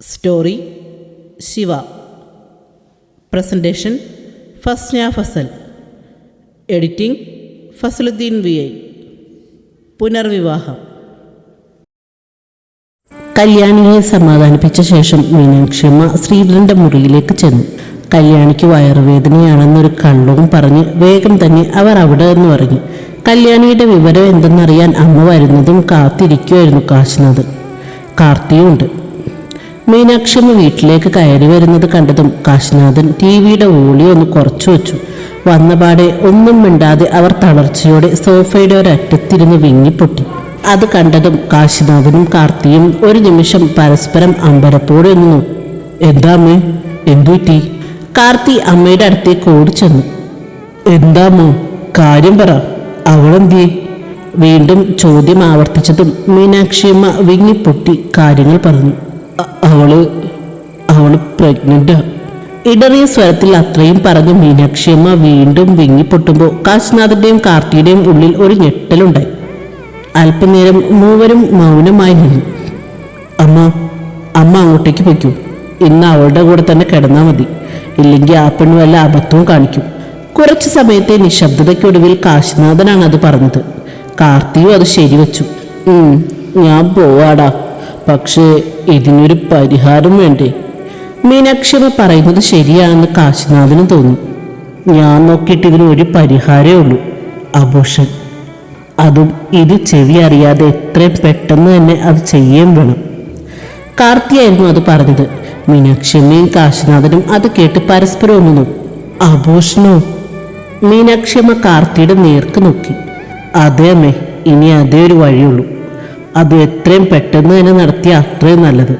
Story Shiva presentation Fasna Fasal editing Fasaluddin V I പുനർവിവാഹം കല്യാണിയെ സമാധാനിപ്പിച്ച ശേഷം മീനാക്ഷിയമ്മ ശ്രീധരന്റെ മുറിയിലേക്ക് ചെന്നു. കല്യാണിക്ക് വയറുവേദനയാണെന്നൊരു കള്ളവും പറഞ്ഞ് വേഗം തന്നെ അവർ അവിടെ എന്ന് പറഞ്ഞു. കല്യാണിയുടെ വിവരം എന്തെന്നറിയാൻ അമ്മ വരുന്നതും കാത്തിരിക്കുമായിരുന്നു കാശിനാഥൻ കാർത്തിയുമുണ്ട് മീനാക്ഷിയമ്മ വീട്ടിലേക്ക് കയറി വരുന്നത് കണ്ടതും കാശിനാഥൻ ടി വിയുടെ ഒന്ന് കുറച്ചു വെച്ചു. വന്നപാടെ ഒന്നും മിണ്ടാതെ അവർ തളർച്ചയോടെ സോഫയുടെ ഒരറ്റത്തിരുന്ന് വിങ്ങിപ്പൊട്ടി. അത് കണ്ടതും കാശിനാഥനും കാർത്തിയും ഒരു നിമിഷം പരസ്പരം അമ്പരപ്പോടെ ഒന്ന് എന്താ അമ്മേ? എന്തുപറ്റി? കാർത്തി അമ്മയുടെ അടുത്തേക്ക് ഓടിച്ചെന്നു എന്താമോ കാര്യം പറ. അവളെന്തിയെ? വീണ്ടും ചോദ്യം ആവർത്തിച്ചതും മീനാക്ഷിയമ്മ വിങ്ങിപ്പൊട്ടി കാര്യങ്ങൾ പറഞ്ഞു. "അ- അവൾ അവൾ പ്രഗ്നന്റ്. ഇടറിയ സ്വരത്തിൽ അത്രയും പറഞ്ഞ് മീനാക്ഷിയമ്മ വീണ്ടും വിങ്ങിപ്പൊട്ടുമ്പോൾ കാശിനാഥന്റെയും കാർത്തിയുടെയും ഉള്ളിൽ ഒരു ഞെട്ടലുണ്ടായി. അല്പനേരം മൂവരും മൗനമായി നിന്നു. അമ്മ അമ്മ അങ്ങോട്ടേക്ക് പൊയ്ക്കൂ. ഇന്ന് അവളുടെ കൂടെ തന്നെ കിടന്നാൽ മതി. ഇല്ലെങ്കിൽ ആ പെണ്ണ് വല്ല അബദ്ധവും കാണിക്കും. കുറച്ചു സമയത്തെ നിശബ്ദതയ്ക്കൊടുവിൽ കാശിനാഥനാണ് അത് പറഞ്ഞത്. കാർത്തിയും അത് ശരിവെച്ചു. ഞാൻ പോവാടാ. പക്ഷേ ഇതിനൊരു പരിഹാരം വേണ്ടേ? മീനാക്ഷിമ പറയുന്നത് ശരിയാണെന്ന് കാശിനാഥന് തോന്നി. ഞാൻ നോക്കിയിട്ട് ഇതിന് ഒരു പരിഹാരമേ ഉള്ളൂ. അബോഷൻ. അതും ഇത് ചെവി അറിയാതെ എത്രയും പെട്ടെന്ന് തന്നെ അത് ചെയ്യുകയും വേണം. കാർത്തിയായിരുന്നു അത് പറഞ്ഞത്. മീനാക്ഷിയമ്മയും കാശിനാഥനും അത് കേട്ട് പരസ്പരം ഒന്ന് ആഘോഷണോ? മീനാക്ഷിയമ്മ കാർത്തിയുടെ നേർക്ക് നോക്കി. അതെ അമ്മേ ഇനി അതേ ഒരു വഴിയുള്ളൂ. അത് എത്രയും പെട്ടെന്ന് തന്നെ നടത്തിയ അത്രയും നല്ലത്.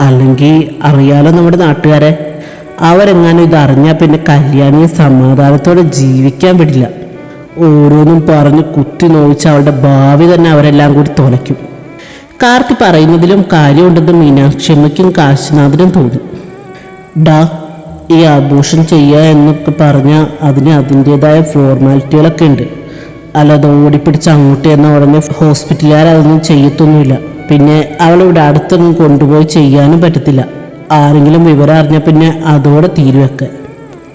അല്ലെങ്കിൽ അറിയാലോ നമ്മുടെ നാട്ടുകാരെ അവരെങ്ങാനും ഇത് അറിഞ്ഞാൽ പിന്നെ കല്യാണിയെ സമാധാനത്തോടെ ജീവിക്കാൻ വിടില്ല. ഓരോന്നും പറഞ്ഞ് കുത്തി നോവിച്ച് അവളുടെ ഭാവി തന്നെ അവരെല്ലാം കൂടി തുലയ്ക്കും. കാർത്തി പറയുന്നതിലും കാര്യമുണ്ടെന്ന് മീനാക്ഷമ്മയ്ക്കും കാശിനാഥനും തോന്നി. ഡാ ഈ ആഘോഷം ചെയ്യുക എന്നൊക്കെ പറഞ്ഞാൽ അതിന് അതിന്റെതായ ഫോർമാലിറ്റികളൊക്കെ ഉണ്ട്. അല്ലാതെ ഓടിപ്പിടിച്ച് അങ്ങോട്ട് എന്ന ഉടനെ ഹോസ്പിറ്റലുകാർ അതൊന്നും ചെയ്യത്തൊന്നുമില്ല. പിന്നെ അവളിവിടെ അടുത്തൊന്നും കൊണ്ടുപോയി ചെയ്യാനും പറ്റത്തില്ല. ആരെങ്കിലും വിവരം അറിഞ്ഞാൽ പിന്നെ അതോടെ തീരുവൊക്കെ.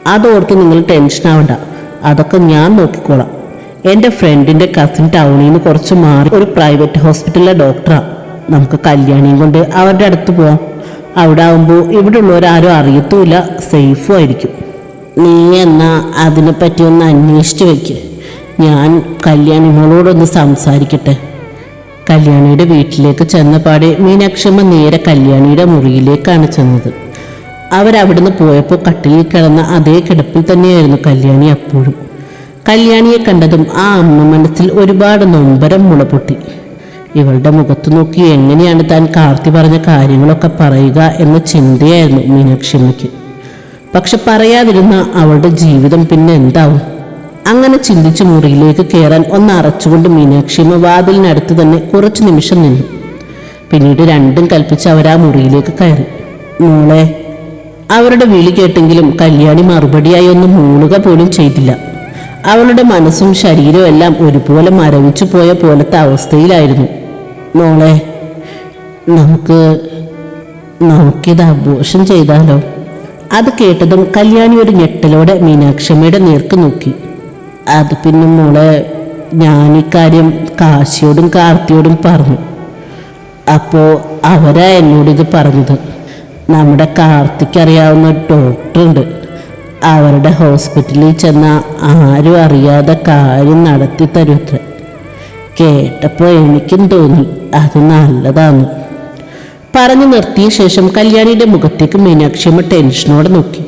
അതോർത്ത് നിങ്ങൾ ടെൻഷൻ ആവണ്ട അതൊക്കെ ഞാൻ നോക്കിക്കോളാം. എന്റെ ഫ്രണ്ടിന്റെ കസിൻ ടൗണിൽ നിന്ന് കുറച്ച് മാറി ഒരു പ്രൈവറ്റ് ഹോസ്പിറ്റലിലെ ഡോക്ടറാണ് നമുക്ക് കല്യാണിയും കൊണ്ട് അവരുടെ അടുത്ത് പോവാം. അവിടെ ആകുമ്പോൾ ഇവിടെ ഉള്ളവരാരും അറിയത്തുമില്ല. സേഫും ആയിരിക്കും. നീ എന്നാ അതിനെപ്പറ്റി ഒന്ന് അന്വേഷിച്ച് വെക്ക്. ഞാൻ കല്യാണികളോടൊന്ന് സംസാരിക്കട്ടെ. കല്യാണിയുടെ വീട്ടിലേക്ക് ചെന്നപാടെ മീനാക്ഷമ്മ നേരെ കല്യാണിയുടെ മുറിയിലേക്കാണ് ചെന്നത്. അവരവിടുന്ന് പോയപ്പോൾ കട്ടിലിൽ കിടന്ന അതേ കിടപ്പിൽ തന്നെയായിരുന്നു കല്യാണി അപ്പോഴും. കല്യാണിയെ കണ്ടതും ആ അമ്മ മനസ്സിൽ ഒരുപാട് നൊമ്പരം മുളപൊട്ടി. ഇവളുടെ മുഖത്ത് നോക്കി എങ്ങനെയാണ് താൻ കാർത്തി പറഞ്ഞ കാര്യങ്ങളൊക്കെ പറയുക എന്ന ചിന്തയായിരുന്നു മീനാക്ഷിയമ്മയ്ക്ക്. പക്ഷെ പറയാതിരുന്ന അവളുടെ ജീവിതം പിന്നെ എന്താവും? അങ്ങനെ ചിന്തിച്ച് മുറിയിലേക്ക് കയറാൻ ഒന്ന് അറച്ചുകൊണ്ട് മീനാക്ഷിയമ്മ വാതിലിനടുത്ത് തന്നെ കുറച്ച് നിമിഷം നിന്നു. പിന്നീട് രണ്ടും കൽപ്പിച്ച് അവർ ആ മുറിയിലേക്ക് കയറി. മോളെ അവരുടെ വിളി കേട്ടെങ്കിലും കല്യാണി മറുപടിയായി ഒന്നും മൂളുക പോലും ചെയ്തില്ല. അവളുടെ മനസ്സും ശരീരവും എല്ലാം ഒരുപോലെ മരവിച്ചു പോയ പോലത്തെ അവസ്ഥയിലായിരുന്നു. മോളെ നമുക്ക് നമുക്കിത് ആഘോഷം ചെയ്താലോ? അത് കേട്ടതും കല്യാണി ഒരു ഞെട്ടലോടെ മീനാക്ഷമ്മയുടെ നേർക്ക് നോക്കി. അത് പിന്നെ മോളെ ഞാൻ ഇക്കാര്യം കാശിയോടും കാർത്തിയോടും പറഞ്ഞു. അപ്പോൾ അവരാ എന്നോട് ഇത് പറഞ്ഞത്. നമ്മുടെ കാർത്തിക്ക് അറിയാവുന്ന ഒരു ഡോക്ടറുണ്ട്. അവരുടെ ഹോസ്പിറ്റലിൽ ചെന്ന ആരും അറിയാതെ കാര്യം നടത്തി തരുത്ര. കേട്ടപ്പോൾ എനിക്കും തോന്നി അത് നല്ലതാണ്. പറഞ്ഞു നിർത്തിയ ശേഷം കല്യാണിയുടെ മുഖത്തേക്ക് മീനാക്ഷിയമ്മ ടെൻഷനോടെ നോക്കി.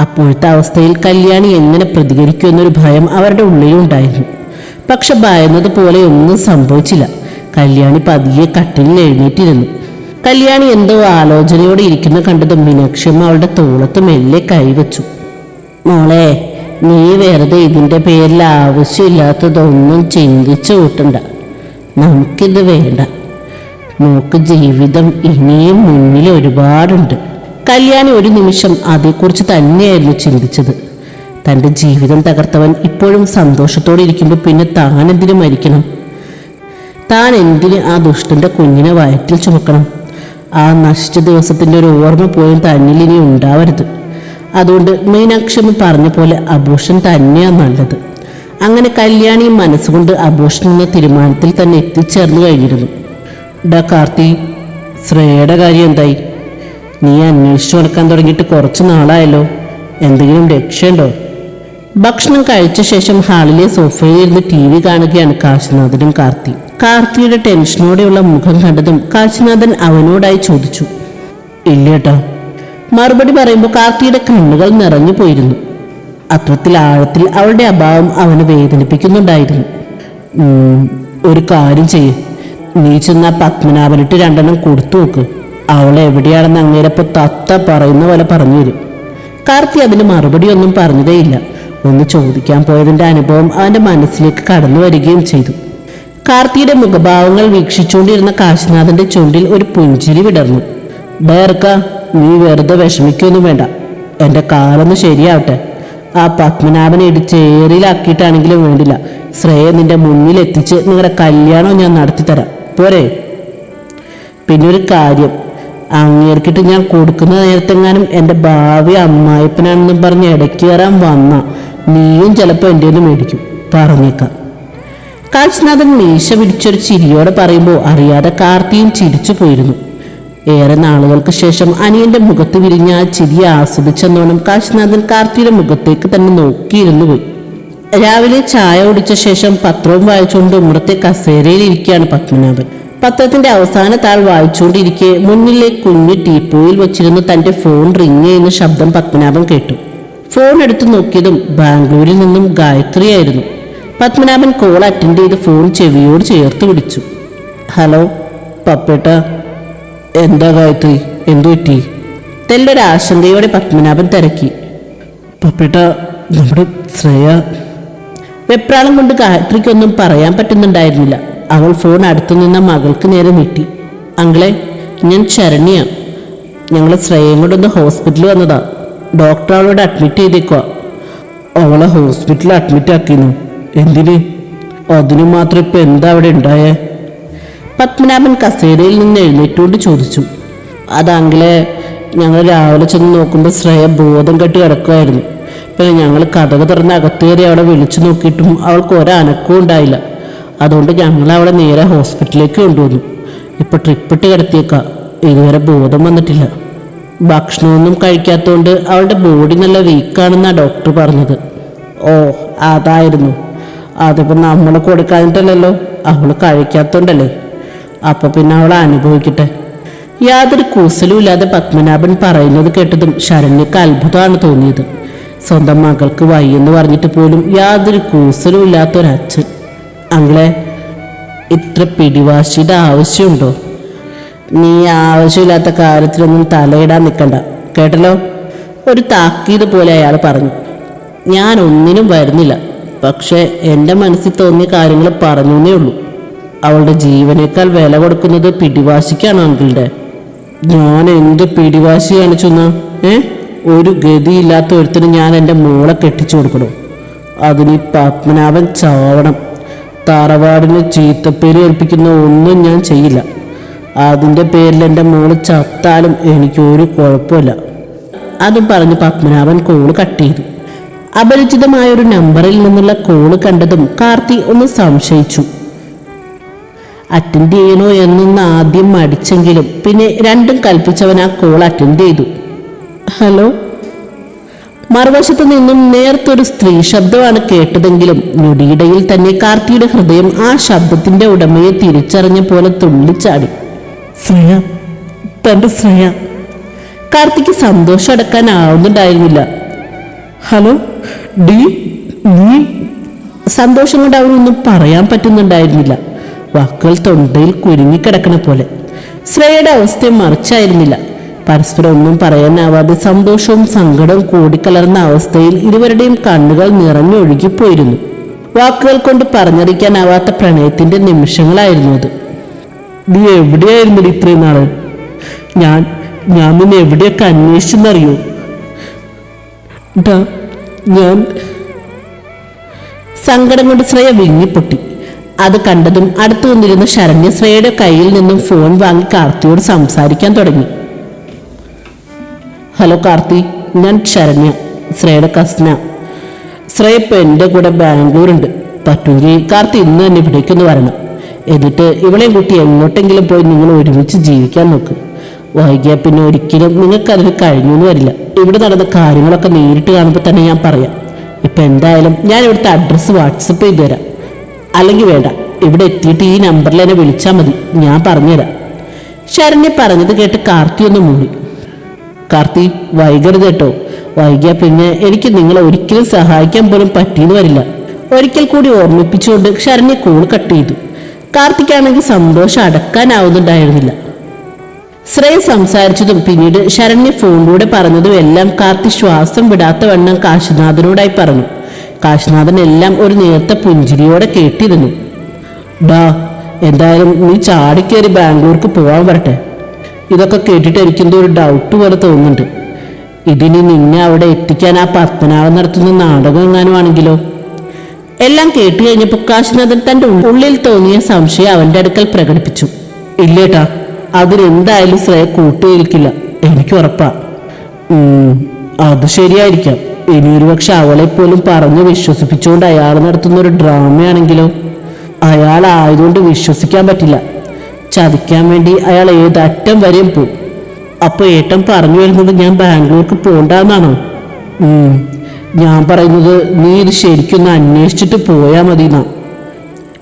അപ്പോഴത്തെ അവസ്ഥയിൽ കല്യാണി എങ്ങനെ പ്രതികരിക്കുമെന്നൊരു ഭയം അവരുടെ ഉള്ളിലുണ്ടായിരുന്നു. പക്ഷെ ഭയന്നത് പോലെ ഒന്നും സംഭവിച്ചില്ല. കല്യാണി പതിയെ കട്ടിലിൽ എഴുന്നേറ്റിരുന്നു. കല്യാണി എന്തോ ആലോചനയോടെ ഇരിക്കുന്ന കണ്ടതും മീനാക്ഷിയമ്മ അവളുടെ തോളത്ത് മെല്ലെ കൈവച്ചു. മോളെ നീ വെറുതെ ഇതിന്റെ പേരിൽ ആവശ്യമില്ലാത്തതൊന്നും ചിന്തിച്ചു കൂട്ടണ്ട. നമുക്കിത് വേണ്ട. നോക്ക് ജീവിതം ഇനിയും മുന്നിൽ ഒരുപാടുണ്ട്. കല്യാണി ഒരു നിമിഷം അതേക്കുറിച്ച് തന്നെയായിരുന്നു ചിന്തിച്ചത്. തന്റെ ജീവിതം തകർത്തവൻ ഇപ്പോഴും സന്തോഷത്തോടെ ഇരിക്കുമ്പോൾ പിന്നെ താൻ എന്തിനു മരിക്കണം? താൻ എന്തിന് ആ ദുഷ്ടന്റെ കുഞ്ഞിനെ വയറ്റിൽ ചുമക്കണം? ആ നശിച്ച ദിവസത്തിന്റെ ഒരു ഓർമ്മ പോലും തന്നിൽ ഇനി ഉണ്ടാവരുത്. അതുകൊണ്ട് മീനാക്ഷി പറഞ്ഞ പോലെ അബോഷൻ തന്നെയാണ് നല്ലത്. അങ്ങനെ കല്യാണി മനസ്സുകൊണ്ട് അബോഷൻ എന്ന തീരുമാനത്തിൽ തന്നെ എത്തിച്ചേർന്നു കഴിഞ്ഞിരുന്നു. ഡാ കാർത്തി ശ്രേയയുടെ കാര്യം എന്തായി? നീ അന്വേഷിച്ചു നടക്കാൻ തുടങ്ങിയിട്ട് കുറച്ച് നാളായല്ലോ. എന്തെങ്കിലും രക്ഷയുണ്ടോ? ഭക്ഷണം കഴിച്ച ശേഷം ഹാളിലെ സോഫയിൽ ഇരുന്ന് ടി വി കാണുകയാണ് കാശിനാഥനും കാർത്തി. കാർത്തിയുടെ ടെൻഷനോടെയുള്ള മുഖം കണ്ടതും കാശിനാഥൻ അവനോടായി ചോദിച്ചു ഇല്ലേട്ടാ മറുപടി പറയുമ്പോൾ കാർത്തിയുടെ കണ്ണുകൾ നിറഞ്ഞു പോയിരുന്നു. അത്രത്തിൽ ആഴത്തിൽ അവളുടെ അഭാവം അവനെ വേദനിപ്പിക്കുന്നുണ്ടായിരുന്നു. ഒരു കാര്യം ചെയ്യും. നീ ചെന്ന പത്മനാഭനിട്ട് രണ്ടെണ്ണം കൊടുത്തു നോക്ക് അവളെ എവിടെയാണെന്ന് അങ്ങേരപ്പോ തത്ത പറയുന്ന പോലെ പറഞ്ഞു തരും. കാർത്തി അതിന് മറുപടി ഒന്നും പറഞ്ഞതേയില്ല ഒന്ന് ചോദിക്കാൻ പോയതിന്റെ അനുഭവം അവന്റെ മനസ്സിലേക്ക് കടന്നു വരികയും ചെയ്തു. കാർത്തിയുടെ മുഖഭാവങ്ങൾ വീക്ഷിച്ചുകൊണ്ടിരുന്ന കാശിനാഥന്റെ ചുണ്ടിൽ ഒരു പുഞ്ചിരി വിടർന്നു. ബേർക്ക നീ വെറുതെ വിഷമിക്കൊന്നും വേണ്ട. എന്റെ കാലൊന്ന് ശരിയാവട്ടെ. ആ പത്മനാഭനെ ഇടിച്ച് ഏറിയിലാക്കിയിട്ടാണെങ്കിലും വേണ്ടില്ല. ശ്രേയ നിന്റെ മുന്നിൽ എത്തിച്ച് നിങ്ങളുടെ കല്യാണം ഞാൻ നടത്തിത്തരാം. പോരെ. പിന്നെ ഒരു കാര്യം. അങ്ങേർക്കിട്ട് ഞാൻ കൊടുക്കുന്ന നേരത്തെങ്ങാനും എന്റെ ഭാവി അമ്മായിപ്പനാണെന്നും പറഞ്ഞ് ഇടയ്ക്ക് കയറാൻ വന്ന നീയും ചിലപ്പോൾ എന്റെ ഒന്ന് മേടിക്കും. പറഞ്ഞേക്കാം. കാഴ്ചനാഥൻ മീശ പിടിച്ചൊരു ചിരിയോടെ പറയുമ്പോൾ അറിയാതെ കാർത്തിയും ചിരിച്ചു പോയിരുന്നു. ഏറെ നാളുകൾക്ക് ശേഷം അനിയന്റെ മുഖത്ത് വിരിഞ്ഞ ആ ചിരി ആസ്വദിച്ചെന്നോണം കാശിനാഥൻ കാർത്തിയുടെ മുഖത്തേക്ക് തന്നെ നോക്കിയിരുന്നു. പോയി രാവിലെ ചായ കുടിച്ച ശേഷം പത്രവും വായിച്ചുകൊണ്ട് ഉമ്മറത്തെ കസേരയിൽ ഇരിക്കുകയാണ് പത്മനാഭൻ. പത്രത്തിന്റെ അവസാന താൾ വായിച്ചുകൊണ്ടിരിക്കെ മുന്നിലെ കുഞ്ഞു ടീപ്പോയിൽ വെച്ചിരുന്ന് തന്റെ ഫോൺ റിങ് ചെയ്യുന്ന ശബ്ദം പത്മനാഭൻ കേട്ടു. ഫോൺ എടുത്തു നോക്കിയതും ബാംഗ്ലൂരിൽ നിന്നും ഗായത്രിയായിരുന്നു. പത്മനാഭൻ കോൾ അറ്റൻഡ് ചെയ്ത് ഫോൺ ചെവിയോട് ചേർത്ത് പിടിച്ചു. ഹലോ പപ്പേട്ട എന്താ ഗായത്രി എന്തു പറ്റി? തെല്ലൊരു ആശങ്കയോടെ പത്മനാഭൻ തിരക്കി. പപ്പേട്ട നമ്മുടെ ശ്രേയ. വെപ്രാളം കൊണ്ട് ഗായത്രിക്കൊന്നും പറയാൻ പറ്റുന്നുണ്ടായിരുന്നില്ല. അവൾ ഫോൺ അടുത്തു നിന്ന മകൾക്ക് നേരെ നീട്ടി. അങ്ങളെ ഞാൻ ശരണ്യ. ഞങ്ങൾ ശ്രേയയും കൊണ്ടൊന്ന് ഹോസ്പിറ്റലിൽ വന്നതാ. ഡോക്ടർ അവളോട് അഡ്മിറ്റ് ചെയ്തേക്കുക അവളെ ഹോസ്പിറ്റലിൽ അഡ്മിറ്റ് ആക്കിയിരുന്നു എന്തിന്? അതിനു മാത്രം ഇപ്പൊ എന്താ അവിടെ ഉണ്ടായേ? പത്മനാഭൻ കസേരയിൽ നിന്ന് എഴുന്നേറ്റുകൊണ്ട് ചോദിച്ചു. അതാങ്കിലെ ഞങ്ങൾ രാവിലെ ചെന്ന് നോക്കുമ്പോൾ ശ്രേയ ബോധം കെട്ടി കിടക്കുമായിരുന്നു പിന്നെ ഞങ്ങൾ കഥക തുറന്ന് അകത്തേറി അവളെ വിളിച്ചു നോക്കിയിട്ടും അവൾക്ക് ഒരനക്കവും ഉണ്ടായില്ല. അതുകൊണ്ട് ഞങ്ങൾ അവളെ നേരെ ഹോസ്പിറ്റലിലേക്ക് കൊണ്ടുവന്നു. ഇപ്പോൾ ട്രിപ്പിട്ട് കിടത്തിയേക്കാം. ഇതുവരെ ബോധം വന്നിട്ടില്ല. ഭക്ഷണമൊന്നും കഴിക്കാത്തതുകൊണ്ട് അവളുടെ ബോഡി നല്ല വീക്കാണെന്നാണ് ഡോക്ടർ പറഞ്ഞത്. ഓ അതായിരുന്നു. അതിപ്പോൾ നമ്മൾ കൊടുക്കാനിട്ടല്ലോ അവൾ കഴിക്കാത്തോണ്ടല്ലേ. അപ്പൊ പിന്നെ അവൾ അനുഭവിക്കട്ടെ. യാതൊരു കൂസലും ഇല്ലാതെ പത്മനാഭൻ പറയുന്നത് കേട്ടതും ശരണ്യക്ക് അത്ഭുതമാണ് തോന്നിയത്. സ്വന്തം മകൾക്ക് വയ്യെന്ന് പറഞ്ഞിട്ട് പോലും യാതൊരു കൂസലും ഇല്ലാത്തൊരച്ഛൻ. അങ്ങളെ ഇത്ര പിടിവാശിയുടെ ആവശ്യമുണ്ടോ? നീ ആവശ്യമില്ലാത്ത കാര്യത്തിലൊന്നും തലയിടാൻ നിൽക്കണ്ട. കേട്ടല്ലോ? ഒരു താക്കീത് പോലെ അയാൾ പറഞ്ഞു. ഞാൻ ഒന്നിനും വരുന്നില്ല. പക്ഷേ എന്റെ മനസ്സിൽ തോന്നിയ കാര്യങ്ങൾ പറഞ്ഞേ ഉള്ളൂ. അവളുടെ ജീവനേക്കാൾ വില കൊടുക്കുന്നത് പിടിവാശിക്കാണ് അങ്കിളുടെ ഞാൻ എന്ത് പിടിവാശി കാണിച്ചെന്ന് ഏ? ഒരു ഗതിയില്ലാത്ത ഒരുത്തിന് ഞാൻ എന്റെ മോളെ കെട്ടിച്ചു കൊടുക്കണം. അതിന് പത്മനാഭൻ ചാവണം. തറവാടിന് ചീത്തപ്പേര് ഏൽപ്പിക്കുന്ന ഒന്നും ഞാൻ ചെയ്യില്ല. അതിന്റെ പേരിൽ എന്റെ മോൾ ചത്താലും എനിക്ക് ഒരു കുഴപ്പമില്ല. അതും പറഞ്ഞ് പത്മനാഭൻ കോൾ കട്ട് ചെയ്തു. അപരിചിതമായ ഒരു നമ്പറിൽ നിന്നുള്ള കോൾ കണ്ടതും കാർത്തി ഒന്ന് സംശയിച്ചു. അറ്റൻഡ് ചെയ്യണോ എന്നൊന്ന് ആദ്യം മടിച്ചെങ്കിലും പിന്നെ രണ്ടും കൽപ്പിച്ചവൻ ആ കോൾ അറ്റൻഡ് ചെയ്തു. ഹലോ മറുവശത്ത് നിന്നും നേർത്തൊരു സ്ത്രീ ശബ്ദമാണ് കേട്ടതെങ്കിലും ഞൊടിയിടയിൽ തന്നെ കാർത്തിയുടെ ഹൃദയം ആ ശബ്ദത്തിന്റെ ഉടമയെ തിരിച്ചറിഞ്ഞ പോലെ തുള്ളിച്ചാടി. ശ്രേയ തന്റെ ശ്രേയ. കാർത്തിക്ക് സന്തോഷം അടക്കാനാവുന്നുണ്ടായിരുന്നില്ല. ഹലോ? ഡി നീ? സന്തോഷം കൊണ്ട് അവനൊന്നും പറയാൻ പറ്റുന്നുണ്ടായിരുന്നില്ല. വാക്കുകൾ തൊണ്ടയിൽ കുരുങ്ങിക്കിടക്കണ പോലെ. ശ്രേയയുടെ അവസ്ഥ മറിച്ചായിരുന്നില്ല. പരസ്പരം ഒന്നും പറയാനാവാതെ സന്തോഷവും സങ്കടവും കൂടിക്കലർന്ന അവസ്ഥയിൽ ഇരുവരുടെയും കണ്ണുകൾ നിറഞ്ഞൊഴുകിപ്പോയിരുന്നു വാക്കുകൾ കൊണ്ട് പറഞ്ഞറിയിക്കാനാവാത്ത പ്രണയത്തിന്റെ നിമിഷങ്ങളായിരുന്നു അത്. നീ എവിടെയായിരുന്നു ഇത്രയും നാൾ? ഞാൻ ഞാൻ നിന്നെ എവിടെയൊക്കെ അന്വേഷിച്ചെന്നറിയോ? ഞാൻ സങ്കടം കൊണ്ട് ശ്രേയ വിങ്ങിപ്പൊട്ടി. അത് കണ്ടതും അടുത്തു നിന്നിരുന്ന ശരണ്യശ്രയുടെ കയ്യിൽ നിന്നും ഫോൺ വാങ്ങി കാർത്തിയോട് സംസാരിക്കാൻ തുടങ്ങി. ഹലോ കാർത്തി. ഞാൻ ശരണ്യ ശ്രേയുടെ കസ്ന ശ്രേയ ഇപ്പം എന്റെ കൂടെ ബാംഗ്ലൂരുണ്ട്. പറ്റൂരി കാർത്തി ഇന്ന് തന്നെ ഇവിടേക്കൊന്ന് വരണം. എന്നിട്ട് ഇവളെയും കൂട്ടി എങ്ങോട്ടെങ്കിലും പോയി നിങ്ങൾ ഒരുമിച്ച് ജീവിക്കാൻ നോക്ക്. വൈകിയാൽ പിന്നെ ഒരിക്കലും നിങ്ങൾക്ക് അതിന് കഴിഞ്ഞു എന്ന് വരില്ല. ഇവിടെ നടന്ന കാര്യങ്ങളൊക്കെ നേരിട്ട് കാണുമ്പോൾ തന്നെ ഞാൻ പറയാം. ഇപ്പം എന്തായാലും ഞാൻ ഇവിടുത്തെ അഡ്രസ്സ് വാട്സപ്പ് ചെയ്തു തരാം. അല്ലെങ്കിൽ വേണ്ട. ഇവിടെ എത്തിയിട്ട് ഈ നമ്പറിൽ എന്നെ വിളിച്ചാൽ മതി. ഞാൻ പറഞ്ഞുതരാം. ശരണ്യ പറഞ്ഞത് കേട്ട് കാർത്തി ഒന്ന് മൂടി. കാർത്തി വൈകരുത് കേട്ടോ. വൈകിയ പിന്നെ എനിക്ക് നിങ്ങളെ ഒരിക്കലും സഹായിക്കാൻ പോലും പറ്റിയെന്ന് വരില്ല. ഒരിക്കൽ കൂടി ഓർമ്മിപ്പിച്ചുകൊണ്ട് ശരണ്യ കൂൾ കട്ട് ചെയ്തു. കാർത്തിക്കാണെങ്കിൽ സന്തോഷം അടക്കാനാവുന്നുണ്ടായിരുന്നില്ല. ശ്രേയ സംസാരിച്ചതും പിന്നീട് ശരണ്യ ഫോണിലൂടെ പറഞ്ഞതും എല്ലാം കാർത്തി ശ്വാസം വിടാത്ത വണ്ണം കാശിനാഥനോടായി പറഞ്ഞു. കാശിനാഥൻ എല്ലാം ഒരു നേരത്തെ പുഞ്ചിരിയോടെ കേട്ടിരുന്നു. ഡാ എന്തായാലും നീ ചാടിക്കേറി ബാംഗ്ലൂർക്ക് പോകാൻ വരട്ടെ. ഇതൊക്കെ കേട്ടിട്ട് എനിക്കെന്തോ ഒരു ഡൗട്ട് പോലെ തോന്നുന്നുണ്ട്. ഇതിനി നിന്നെ അവിടെ എത്തിക്കാൻ ആ പത്മനാഭൻ നടത്തുന്ന നാടകം എങ്ങാനുമാണെങ്കിലോ എല്ലാം കേട്ട് കഴിഞ്ഞപ്പോൾ കാശ്നാഥൻ തന്റെ ഉള്ളിൽ തോന്നിയ സംശയം അവന്റെ അടുക്കൽ പ്രകടിപ്പിച്ചു. ഇല്ലേട്ടാ അതിനെന്തായാലും ശ്രേയ കൂട്ടുകേൽക്കില്ല എനിക്ക് ഉറപ്പാ. അത് ശരിയായിരിക്കാം. ഇനിയൊരു പക്ഷെ അവളെപ്പോലും പറഞ്ഞ് വിശ്വസിപ്പിച്ചുകൊണ്ട് അയാൾ നടത്തുന്ന ഒരു ഡ്രാമയാണെങ്കിലോ? അയാൾ ആയതുകൊണ്ട് വിശ്വസിക്കാൻ പറ്റില്ല. ചതിക്കാൻ വേണ്ടി അയാൾ ഏതറ്റം വരെയും പോകും അപ്പൊ ഏട്ടൻ പറഞ്ഞു വരുന്നത് ഞാൻ ബാംഗ്ലൂർക്ക് പോണ്ടെന്നാണോ? ഉം, ഞാൻ പറയുന്നത് നീ ഇത് ശരിക്കൊന്ന് അന്വേഷിച്ചിട്ട് പോയാൽ മതി എന്നാ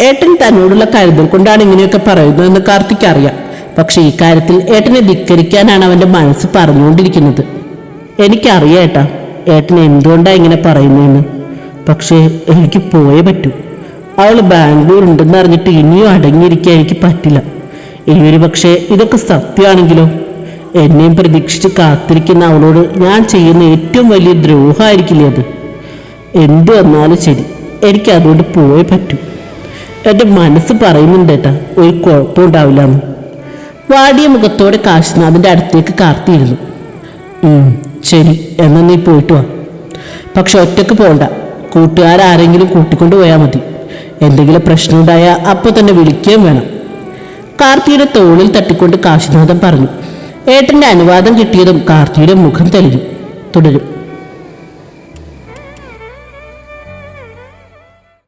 ഏട്ടൻ തന്നോടുള്ള കരുതൽ കൊണ്ടാണ് ഇങ്ങനെയൊക്കെ പറയുന്നതെന്ന് കാർത്തിക് അറിയാം പക്ഷെ ഈ കാര്യത്തിൽ ഏട്ടനെ ധിക്കരിക്കാനാണ് അവന്റെ മനസ്സ് പറഞ്ഞുകൊണ്ടിരിക്കുന്നത്. എനിക്കറിയാം ഏട്ടാ. ഏട്ടൻ എന്തുകൊണ്ടാണ് ഇങ്ങനെ പറയുന്നതെന്ന് പക്ഷേ എനിക്ക് പോയേ പറ്റൂ. അവൾ ബാംഗ്ലൂർ ഉണ്ടെന്ന് അറിഞ്ഞിട്ട് ഇനിയും അടങ്ങിയിരിക്കാൻ എനിക്ക് പറ്റില്ല. ഇനി ഒരു പക്ഷേ ഇതൊക്കെ സത്യമാണെങ്കിലോ? എന്നെയും പ്രതീക്ഷിച്ച് കാത്തിരിക്കുന്ന അവളോട് ഞാൻ ചെയ്യുന്ന ഏറ്റവും വലിയ ദ്രോഹമായിരിക്കില്ലേ അത്? എന്ത് വന്നാലും ശരി എനിക്ക് അതുകൊണ്ട് പോയേ പറ്റൂ. എന്റെ മനസ്സ് പറയുന്നുണ്ട് ഏട്ടാ ഒരു കുഴപ്പമുണ്ടാവില്ല എന്ന് വാടിയ മുഖത്തോടെ കാശിനാഥിന്റെ അടുത്തേക്ക് കാർത്തിയിരുന്നു ശരി എന്നാൽ നീ പോയിട്ട് വാ. പക്ഷെ ഒറ്റയ്ക്ക് പോണ്ട. കൂട്ടുകാരാരെങ്കിലും കൂട്ടിക്കൊണ്ട് പോയാൽ മതി. എന്തെങ്കിലും പ്രശ്നമുണ്ടായാൽ അപ്പോൾ തന്നെ വിളിക്കുകയും വേണം. കാർത്തിയുടെ തോളിൽ തട്ടിക്കൊണ്ട് കാശിനാഥൻ പറഞ്ഞു. ഏട്ടന്റെ അനുവാദം കിട്ടിയതും കാർത്തിയുടെ മുഖം തെളിഞ്ഞു. തുടരും.